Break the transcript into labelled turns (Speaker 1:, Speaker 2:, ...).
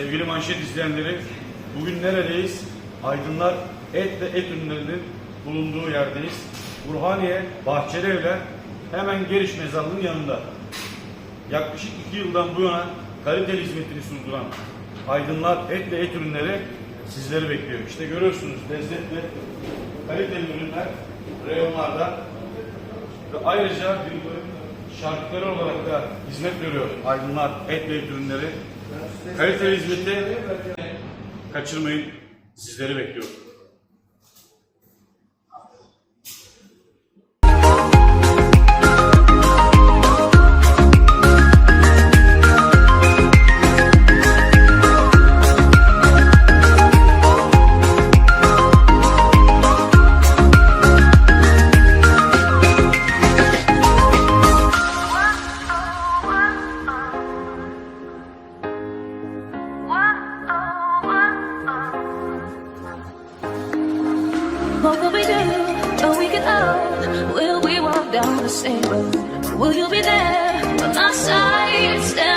Speaker 1: Sevgili manşet izleyenleri bugün neredeyiz? Aydınlar et ve et ürünlerinin bulunduğu yerdeyiz. Burhaniye Bahçeli Evler hemen Geriş Mezarlığı'nın yanında. Yaklaşık iki yıldan bu yana kaliteli hizmetini sunduran Aydınlar et ve et ürünleri sizleri bekliyor. İşte görüyorsunuz lezzetli kaliteli ürünler reyonlarda ve ayrıca bir şarkıları olarak da hizmet veriyor Aydınlar et ve ürünleri. Kaliteli hizmeti kaçırmayın. Sizleri bekliyor.
Speaker 2: What will we do when we get old? Will we walk down the same road? Will you be there by my side?